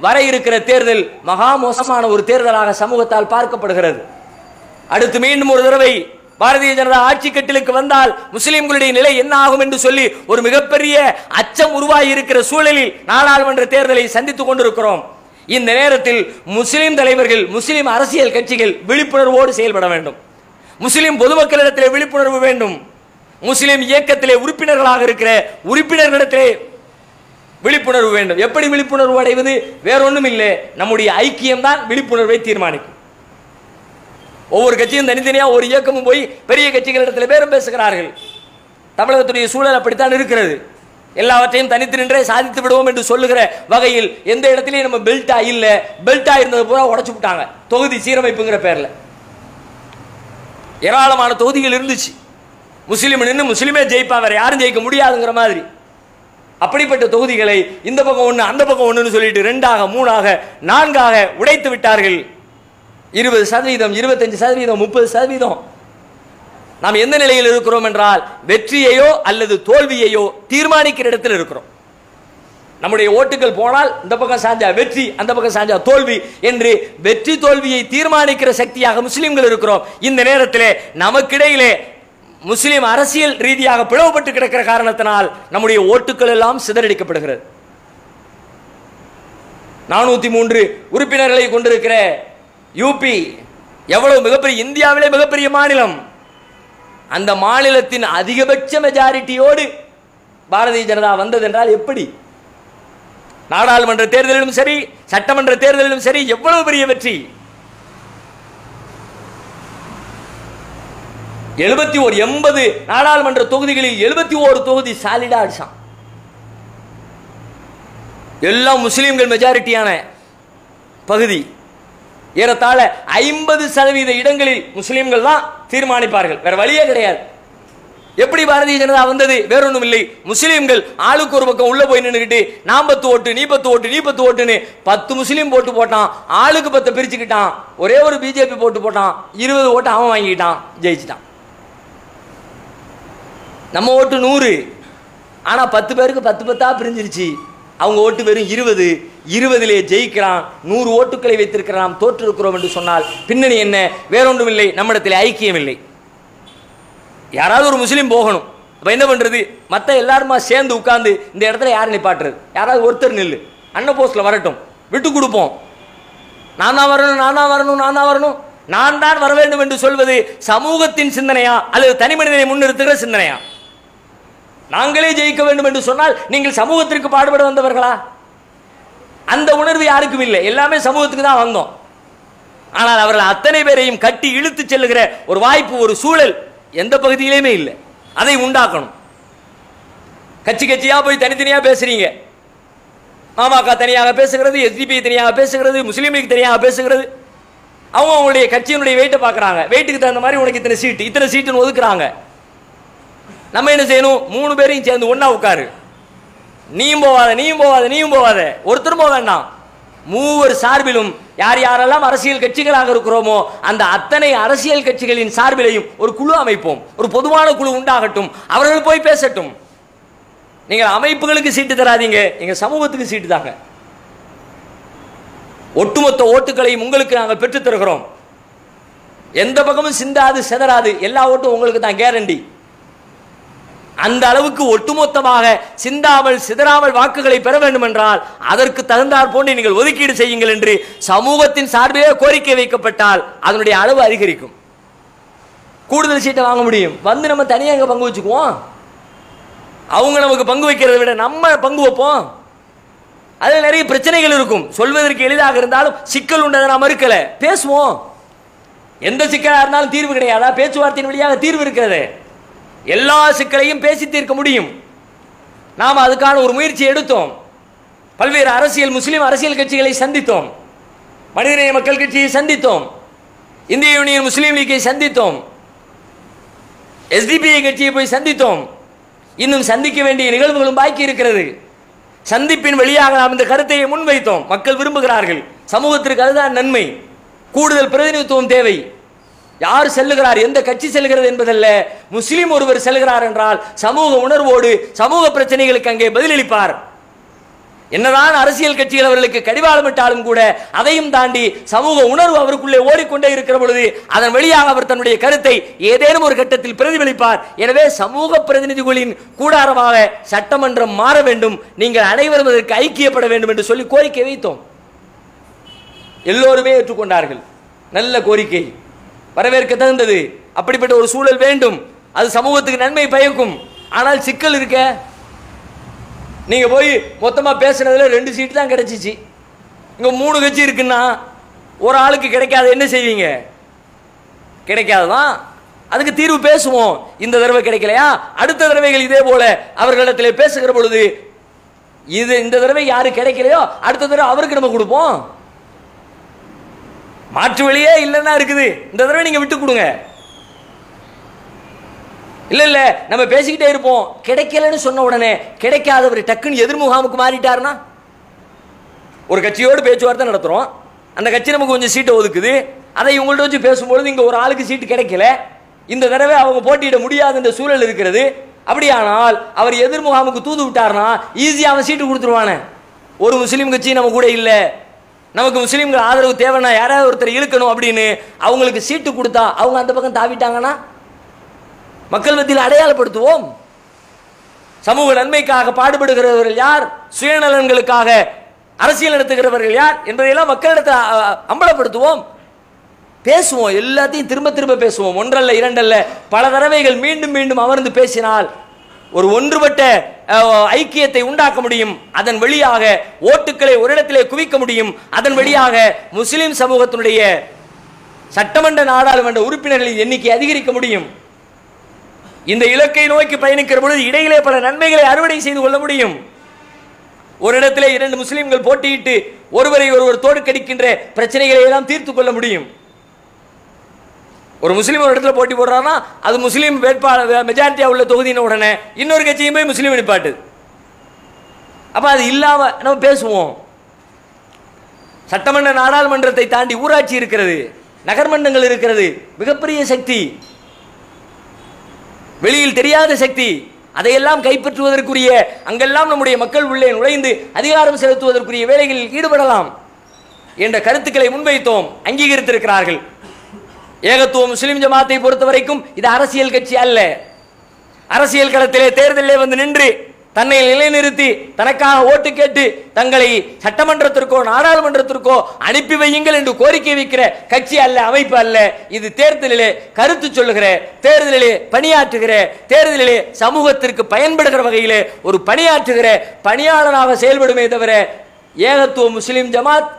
வர இருக்கிற தேர்தல் மகா மோசமான ஒரு தேர்தலாக சமூகத்தால் பார்க்கப்படுகிறது. அடுத்து மீண்டும் ஒரு தடவை பாரதிய ஜனதா ஆட்சி கட்டிலுக்கு வந்தால் முஸ்லிம்களுடைய நிலை என்ன ஆகும் என்று சொல்லி ஒரு மிகப்பெரிய அச்சம் உருவாகி இருக்கிற சூழலில் நாடாளுமன்ற தேர்தலை சந்தித்துக் கொண்டிருக்கிறோம். இந்த நேரத்தில் முஸ்லிம் தலைவர்கள் முஸ்லிம் அரசியல் கட்சிகள் விழிப்புணர்வோடு செயல்பட வேண்டும். முஸ்லிம் பொதுமக்களிடத்திலே விழிப்புணர்வு வேண்டும். முஸ்லிம் இயக்கத்திலே உறுப்பினர்களாக இருக்கிற உறுப்பினர்களிடத்திலே விழிப்புணர்வு வேண்டும். எப்படி விழிப்புணர்வு அடைவது? வேறொன்றும் இல்லை நம்முடைய ஐக்கியம் தான் விழிப்புணர்வை தீர்மானிக்கும். ஒவ்வொரு கட்சியும் தனித்தனியாக ஒரு இயக்கமும் போய் பெரிய கட்சிகளிடத்தில் பேரும் பேசுகிறார்கள். தமிழகத்துடைய சூழல் அப்படித்தான் இருக்கிறது. எல்லாவற்றையும் தனித்து நின்றே சாதித்து விடுவோம் என்று சொல்லுகிற வகையில் எந்த இடத்துலையும் நம்ம பெல்ட்டா இல்லை. பெல்ட்டா இருந்தது பூரா உடச்சு விட்டாங்க. தொகுதி சீரமைப்புங்கிற பேரில். ஏராளமான தொகுதிகள் இருந்துச்சு. முஸ்லீம் நின்று முஸ்லீமே ஜெயிப்பா வேற யாரும் ஜெயிக்க முடியாதுங்கிற மாதிரி. அப்படிப்பட்ட தொகுதிகளை இந்த பக்கம் ஒன்று அந்த பக்கம் ஒன்றுன்னு சொல்லிட்டு ரெண்டாக மூணாக நான்காக உடைத்து விட்டார்கள். இருபது சதவீதம் இருபத்தஞ்சு சதவீதம் முப்பது சதவீதம். நாம் எந்த நிலையில் இருக்கிறோம் என்றால் வெற்றியையோ அல்லது தோல்வியையோ தீர்மானிக்கிற இடத்தில் இருக்கிறோம். நம்முடைய ஓட்டுகள் போனால் இந்த பக்கம் சாஞ்சா வெற்றி அந்த பக்கம் சாஞ்சா தோல்வி என்று வெற்றி தோல்வியை தீர்மானிக்கிற சக்தியாக முஸ்லிம்கள் இருக்கிறோம். இந்த நேரத்தில் நமக்கிடையிலே முஸ்லீம் அரசியல் ரீதியாக பிளவுபட்டு கிடக்கிற காரணத்தினால் நம்முடைய ஓட்டுகள் எல்லாம் சிதறடிக்கப்படுகிறது. நானூத்தி மூன்று உறுப்பினர்களை கொண்டிருக்கிற யூபி எவ்வளவு மிகப்பெரிய இந்தியாவிலே மிகப்பெரிய மாநிலம். அந்த மாநிலத்தின் அதிகபட்ச மெஜாரிட்டியோடு பாரதிய ஜனதா வந்தது என்றால் எப்படி? நாடாளுமன்ற தேர்தலிலும் சரி சட்டமன்ற தேர்தலிலும் சரி எவ்வளவு பெரிய வெற்றி? எழுபத்தி ஒரு எண்பது நாடாளுமன்ற தொகுதிகளில் எழுபத்தி ஒரு தொகுதி சாலிடா அடிச்சான். எல்லாம் முஸ்லீம்கள் மெஜாரிட்டியான பகுதி. ஏறத்தாழ ஐம்பது சதவீத இடங்களில் முஸ்லீம்கள் தான் தீர்மானிப்பார்கள். வேற வழியே கிடையாது. எப்படி பாரதிய ஜனதா வந்தது? வேறொன்றும் இல்லை முஸ்லீம்கள் ஆளுக்கு ஒரு பக்கம் உள்ள போய் நின்றுக்கிட்டு நான் பத்து ஓட்டு நீ பத்து ஓட்டு நீ பத்து ஓட்டுன்னு பத்து முஸ்லீம் போட்டு போட்டான். ஆளுக்கு பத்து பிரிச்சுக்கிட்டான். ஒரே ஒரு பிஜேபி போட்டு போட்டான். இருபது ஓட்டு அவன் வாங்கிக்கிட்டான். ஜெயிச்சிட்டான். நம்ம ஓட்டு நூறு. ஆனால் பத்து பேருக்கு பத்து பத்தாக பிரிஞ்சிருச்சு. அவங்க ஓட்டு வெறும் இருபது. இருபதிலே ஜெயிக்கிறான் நூறு ஓட்டுக்களை வைத்திருக்கிறான் தோற்றிருக்கிறோம் என்று சொன்னால் பின்னணி என்ன? வேறொன்றும் இல்லை நம்மிடத்தில் ஐக்கியம் இல்லை யாராவது ஒரு முஸ்லீம் போகணும். அப்போ என்ன பண்ணுறது மற்ற எல்லாருமா சேர்ந்து உட்காந்து இந்த இடத்துல யார் நிப்பாட்டுறது? யாராவது ஒருத்தர் நில்லு. அண்ணன் போஸ்டில் வரட்டும். விட்டு கொடுப்போம். நான் தான் வரணும் நான் தான் வரணும் நான் தான் வரணும். நான் தான் வர வேண்டும் என்று சொல்வது சமூகத்தின் சிந்தனையா? அல்லது தனி மனிதனை முன்னிறுத்துகிற சிந்தனையா? நாங்களே ஜெயிக்க வேண்டும் என்று சொன்னால் நீங்கள் சமூகத்திற்கு பாடுபட வந்தவர்களா? அந்த உணர்வு யாருக்கும் இல்லை. எல்லாமே சமூகத்துக்கு தான் வந்தோம். ஆனால் அவர்கள் அத்தனை பேரையும் கட்டி இழுத்து செல்லுகிற ஒரு வாய்ப்பு ஒரு சூழல் எந்த பகுதியிலுமே இல்லை. அதை உண்டாக்கணும். கட்சி கட்சியாக போய் தனித்தனியாக பேசுறீங்க. மாமாக்கா தனியாக பேசுகிறது எஸ்டிபி தனியாக பேசுகிறது முஸ்லீம் லீக் தனியாக பேசுகிறது. அவங்க அவங்களுடைய கட்சியினுடைய வெயிட்டை பார்க்குறாங்க. வெயிட்டுக்கு தகுந்த மாதிரி உனக்கு இத்தனை சீட்டு இத்தனை சீட்டுன்னு ஒதுக்குறாங்க. நம்ம என்ன செய்யணும்? மூணு பேரையும் சேர்ந்து ஒன்றா உட்காரு. நீயும் போவாத நீயும் போவாத நீயும் போவாத. ஒருத்தரும் போக வேண்டாம். மூவர் சார்பிலும் யார் யாரெல்லாம் அரசியல் கட்சிகளாக இருக்கிறோமோ அந்த அத்தனை அரசியல் கட்சிகளின் சார்பிலையும் ஒரு குழு அமைப்போம். ஒரு பொதுவான குழு உண்டாகட்டும். அவர்கள் போய் பேசட்டும். நீங்கள் அமைப்புகளுக்கு சீட்டு தராதீங்க எங்க சமூகத்துக்கு சீட்டு தாங்க. ஒட்டுமொத்த ஓட்டுகளையும் உங்களுக்கு நாங்கள் பெற்றுத் தருகிறோம். எந்த பக்கமும் சிந்தாது செதறாது. எல்லா ஓட்டும் உங்களுக்கு தான் கேரண்டி அந்த அளவுக்கு ஒட்டுமொத்தமாக சிந்தாமல் சிதறாமல் வாக்குகளை பெற வேண்டும் என்றால் அதற்கு தகுந்தார் போன்று நீங்கள் ஒதுக்கீடு செய்யுங்கள் என்று சமூகத்தின் சார்பிலே கோரிக்கை வைக்கப்பட்டால் அதனுடைய அளவு அதிகரிக்கும். கூடுதல் சீட்டை வாங்க முடியும். வந்து நம்ம தனியாக அங்கே பங்கு வச்சுக்குவோம்? அவங்க நமக்கு பங்கு வைக்கிறதை விட நம்ம பங்கு வைப்போம். அதில் நிறைய பிரச்சனைகள் இருக்கும். சொல்வதற்கு எளிதாக இருந்தாலும் சிக்கல் உண்டதை நாம் மறுக்கல. பேசுவோம். எந்த சிக்கலாக இருந்தாலும் தீர்வு கிடையாதா? பேச்சுவார்த்தையின் வழியாக தீர்வு இருக்கிறது. எல்லா சிக்கலையும் பேசி தீர்க்க முடியும். நாம் அதுக்கான ஒரு முயற்சி எடுத்தோம். பல்வேறு அரசியல் முஸ்லீம் அரசியல் கட்சிகளை சந்தித்தோம். மனிதநேய மக்கள் கட்சியை சந்தித்தோம். இந்திய யூனியன் முஸ்லீம் லீக்கை சந்தித்தோம். எஸ்டிபிஐ கட்சியை போய் சந்தித்தோம். இன்னும் சந்திக்க வேண்டிய நிகழ்வுகளும் பாக்கி இருக்கிறது. சந்திப்பின் வழியாக நாம் இந்த கருத்தையை முன்வைத்தோம். மக்கள் விரும்புகிறார்கள். சமூகத்திற்கு அதுதான் நன்மை. கூடுதல் பிரதிநிதித்துவம் தேவை. யார் செல்லுகிறார்? எந்த கட்சி செல்கிறது என்பதல்ல. முஸ்லீம் ஒருவர் செல்கிறார் என்றால் சமூக உணர்வோடு சமூக பிரச்சனைகளுக்கு அங்கே பதிலளிப்பார். என்னதான் அரசியல் கட்சிகள் அவர்களுக்கு கடிவாளமிட்டாலும் கூட அதையும் தாண்டி சமூக உணர்வு அவருக்குள்ளே ஓடிக்கொண்டே இருக்கிற பொழுது அதன் வழியாக அவர் தன்னுடைய கருத்தை ஏதேனும் ஒரு கட்டத்தில் பிரதிபலிப்பார். எனவே சமூக பிரதிநிதிகளின் கூடாரமாக சட்டமன்றம் மாற வேண்டும். நீங்கள் அனைவரும் அதற்கு ஐக்கியப்பட வேண்டும் என்று சொல்லி கோரிக்கை வைத்தோம். எல்லோருமே ஏற்றுக்கொண்டார்கள். நல்ல கோரிக்கை. வரவேற்க தகுந்தது அப்படிப்பட்ட ஒரு சூழல் வேண்டும். அது சமூகத்துக்கு நன்மை பயக்கும். ஆனால் சிக்கல் இருக்க. நீங்க போய் மொத்தமா பேசுனதுல ரெண்டு சீட்டு தான் கிடைச்சிச்சு. இங்க மூணு கட்சி இருக்குன்னா ஒரு ஆளுக்கு கிடைக்காத என்ன செய்வீங்க? கிடைக்காததான் அதுக்கு தீர்வு பேசுவோம். இந்த தடவை கிடைக்கலையா? அடுத்த தடவைகள் இதே போல அவர்களிடத்தில் பேசுகிற பொழுது இது இந்த தடவை யாரு கிடைக்கலையோ அடுத்த தடவை அவருக்கு நம்ம கொடுப்போம். மாற்று வழியே இல்லைன்னா இருக்குது. இந்த தடவை நீங்க விட்டு கொடுங்க. இல்ல இல்ல நம்ம பேசிக்கிட்டே இருப்போம். கிடைக்கலன்னு சொன்ன உடனே கிடைக்காதவர் டக்குன்னு எதிர்முகாமுக்கு மாறிட்டாருன்னா? ஒரு கட்சியோடு பேச்சுவார்த்தை நடத்துறோம். அந்த கட்சி நமக்கு கொஞ்சம் சீட்டை ஒதுக்குது. அதை இவங்கள்ட்ட வச்சு பேசும்பொழுது இங்கே ஒரு ஆளுக்கு சீட்டு கிடைக்கல. இந்த தடவை அவங்க போட்டியிட முடியாதுன்ற சூழல் இருக்கிறது. அப்படியானால் அவர் எதிர்முகாமுக்கு தூது விட்டார்னா ஈஸியாக அவன் சீட்டு கொடுத்துருவானே. ஒரு முஸ்லீம் கட்சி நம்ம கூட இல்லை. நமக்கு முஸ்லீம்கள் ஆதரவு தேவைன்னா யாராவது ஒருத்தர் இழுக்கணும் அப்படின்னு அவங்களுக்கு சீட்டு கொடுத்தா அவங்க அந்த பக்கம் தாவிட்டாங்கன்னா மக்கள் மத்தியில் அடையாளப்படுத்துவோம். சமூக நன்மைக்காக பாடுபடுகிறவர்கள் யார்? சுயநலன்களுக்காக அரசியல் நடத்துகிறவர்கள் யார்? என்பதையெல்லாம் மக்களிடத்தை அம்பலப்படுத்துவோம். பேசுவோம் எல்லாத்தையும் திரும்ப திரும்ப பேசுவோம். ஒன்றல்ல இரண்டல்ல பல தடவைகள் மீண்டும் மீண்டும் அமர்ந்து பேசினால் ஒரு ஒன்றுபட்ட ஐக்கியத்தை உண்டாக்க முடியும். அதன் வழியாக ஓட்டுக்களை ஒரு இடத்திலே குவிக்க முடியும். அதன் வழியாக முஸ்லிம் சமூகத்தினுடைய சட்டமன்ற நாடாளுமன்ற உறுப்பினர்களின் எண்ணிக்கை அதிகரிக்க முடியும். இந்த இலக்கை நோக்கி பயணிக்கிற பொழுது இடையிலே பல நன்மைகளை அறுவடை செய்து கொள்ள முடியும். ஒரு இடத்திலே இரண்டு முஸ்லிம்கள் போட்டியிட்டு ஒருவரை ஒருவர் தோற்கடிக்கின்ற பிரச்சனைகளை எல்லாம் தீர்த்து கொள்ள முடியும். ஒரு முஸ்லீம் ஒரு இடத்துல போட்டி போடுறான்னா அது முஸ்லீம் வேட்பாளர் மெஜாரிட்டியாக உள்ள தொகுதின உடனே இன்னொரு கட்சியும் போய் முஸ்லீம் நிப்பாட்டு. அப்போ அது இல்லாமல் நம்ம பேசுவோம். சட்டமன்ற நாடாளுமன்றத்தை தாண்டி ஊராட்சி இருக்கிறது நகர்மன்றங்கள் இருக்கிறது மிகப்பெரிய சக்தி. வெளியில் தெரியாத சக்தி. அதையெல்லாம் கைப்பற்றுவதற்குரிய அங்கெல்லாம் நம்முடைய மக்கள் உள்ளே நுழைந்து அதிகாரம் செலுத்துவதற்குரிய வேலைகளில் ஈடுபடலாம் என்ற கருத்துக்களை முன்வைத்தோம் அங்கீகரித்திருக்கிறார்கள். ஏகத்துவ முஸ்லிம் ஜமாத்தை பொறுத்த வரைக்கும் இது அரசியல் கட்சி அல்ல. அரசியல் களத்திலே தேர்தலிலே வந்து நின்று தன்னை நிலைநிறுத்தி தனக்காக ஓட்டு கேட்டு தங்களை சட்டமன்றத்திற்கோ நாடாளுமன்றத்திற்கோ அனுப்பி வையுங்கள் என்று கோரிக்கை வைக்கிற கட்சி அல்ல அமைப்பு அல்ல. இது தேர்தலிலே கருத்து சொல்லுகிற தேர்தலிலே பணியாற்றுகிற தேர்தலிலே சமூகத்திற்கு பயன்படுகிற வகையிலே ஒரு பணியாற்றுகிற பணியாளராக செயல்படுமே தவிர ஏகத்துவ முஸ்லிம் ஜமாத்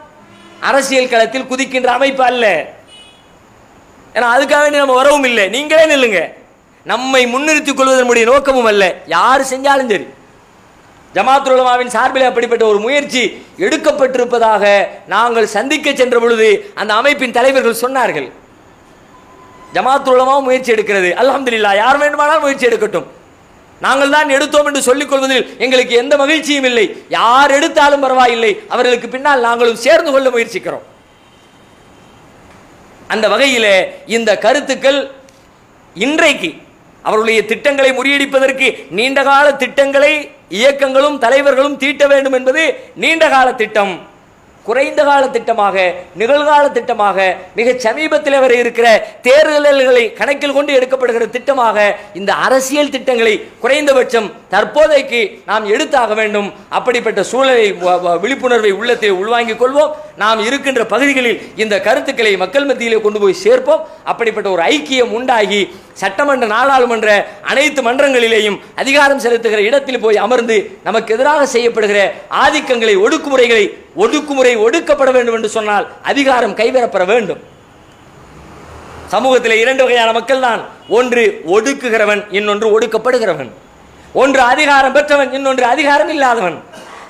அரசியல் களத்தில் குதிக்கின்ற அமைப்பு அல்ல. ஏன்னா அதுக்காக வேண்டி நம்ம வரவும் இல்லை. நீங்களே நில்லுங்க. நம்மை முன்னிறுத்திக் கொள்வதனுடைய நோக்கமும் அல்ல. யார் செஞ்சாலும் சரி. ஜமாத்துலமாவின் சார்பில் அப்படிப்பட்ட ஒரு முயற்சி எடுக்கப்பட்டிருப்பதாக நாங்கள் சந்திக்க சென்ற பொழுது அந்த அமைப்பின் தலைவர்கள் சொன்னார்கள். ஜமாத்துல் உலமாவும் முயற்சி எடுக்கிறது. அல்ஹம்துலில்லாஹ் யார் வேண்டுமானால் முயற்சி எடுக்கட்டும். நாங்கள் தான் எடுத்தோம் என்று சொல்லிக் கொள்வதில் எங்களுக்கு எந்த மகிழ்ச்சியும் இல்லை. யார் எடுத்தாலும் பரவாயில்லை. அவர்களுக்கு பின்னால் நாங்களும் சேர்ந்து கொள்ள முயற்சிக்கிறோம். அந்த வகையிலே இந்த கருத்துக்கள் இன்றைக்கு அவருடைய திட்டங்களை முறியடிப்பதற்கு நீண்டகால திட்டங்களை இயக்கங்களும் தலைவர்களும் தீட்ட வேண்டும் என்பது நீண்டகால திட்டம். குறைந்த கால திட்டமாக நிகழ்கால திட்டமாக மிக சமீபத்தில் வரை இருக்கிற தேர்தல்களை கணக்கில் கொண்டு எடுக்கப்படுகிற திட்டமாக இந்த அரசியல் திட்டங்களை குறைந்தபட்சம் தற்போதைக்கு நாம் எடுத்தாக வேண்டும். அப்படிப்பட்ட சூழலை வ- வ- விழிப்புணர்வை உள்ளத்தை உள்வாங்கிக் கொள்வோம். நாம் இருக்கின்ற பகுதிகளில் இந்த கருத்துக்களை மக்கள் மத்தியிலே கொண்டு போய் சேர்ப்போம். அப்படிப்பட்ட ஒரு ஐக்கியம் உண்டாகி சட்டமன்ற நாடாளுமன்ற அனைத்து மன்றங்களிலேயும் அதிகாரம் செலுத்துகிற இடத்தில் போய் அமர்ந்து நமக்கு எதிராக செய்யப்படுகிற ஆதிக்கங்களை ஒடுக்குமுறைகளை ஒடுக்குமுறை ஒடுக்கப்பட வேண்டும் என்று சொன்னால் அதிகாரம் கைவரப்பெற வேண்டும். சமூகத்தில் இரண்டு வகையான மக்கள் தான். ஒன்று ஒடுக்குகிறவன் இன்னொன்று ஒடுக்கப்படுகிறவன். ஒன்று அதிகாரம் பெற்றவன் இன்னொன்று அதிகாரம் இல்லாதவன்.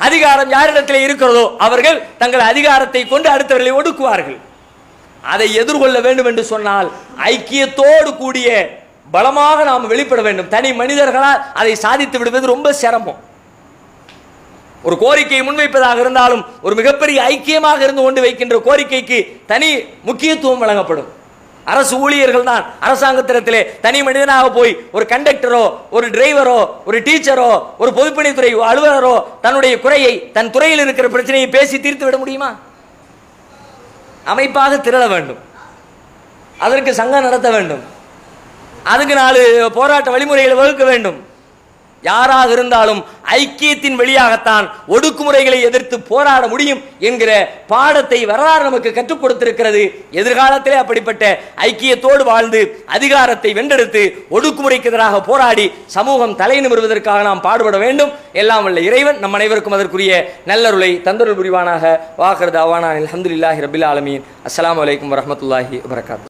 அதிகாரம் யாரிடத்தில் இருக்கிறதோ அவர்கள் தங்கள் அதிகாரத்தை கொண்டு அடுத்தவர்களை ஒடுக்குவார்கள். அதை எதிர்கொள்ள வேண்டும் என்று சொன்னால் ஐக்கியத்தோடு கூடிய பலமாக நாம் வெளிப்பட வேண்டும். தனி மனிதர்களால் அதை சாதித்து விடுவது ரொம்ப சிரமம். ஒரு கோரிக்கையை முன்வைப்பதாக இருந்தாலும் ஒரு மிகப்பெரிய ஐக்கியமாக இருந்து கொண்டு வைக்கின்ற கோரிக்கைக்கு தனி முக்கியத்துவம் வழங்கப்படும். அரசு ஊழியர்கள் தான் அரசாங்கத்திடத்திலே தனி மனிதனாக போய் ஒரு கண்டக்டரோ ஒரு டிரைவரோ ஒரு டீச்சரோ ஒரு பொதுப்பணித்துறை அலுவலரோ தன்னுடைய குறையை தன் துறையில் இருக்கிற பிரச்சனையை பேசி தீர்த்து விட முடியுமா? அமைப்பாக திரள வேண்டும். அதற்கு சங்கம் நடத்த வேண்டும். அதுக்கு நாலு போராட்ட வழிமுறைகளை வகுக்க வேண்டும். யாராக இருந்தாலும் ஐக்கியத்தின் வழியாகத்தான் ஒடுக்குமுறைகளை எதிர்த்து போராட முடியும் என்கிற பாடத்தை வரலாறு நமக்கு கற்றுக் கொடுத்திருக்கிறது. எதிர்காலத்திலே அப்படிப்பட்ட ஐக்கியத்தோடு வாழ்ந்து அதிகாரத்தை வென்றெடுத்து ஒடுக்குமுறைக்கு எதிராக போராடி சமூகம் தலை நிமிர்வதற்காக நாம் பாடுபட வேண்டும். எல்லாம் உள்ள இறைவன் நம் அனைவருக்கும் அதற்குரிய நல்லருளை தந்தருள் புரிவானாக. வாக்கர் தாவானா அலமதுல்லாஹி ரபில் ஆலமீன். அஸ்லாம் வலைக்கம் வரமத்துல்லாஹி வரகாத்து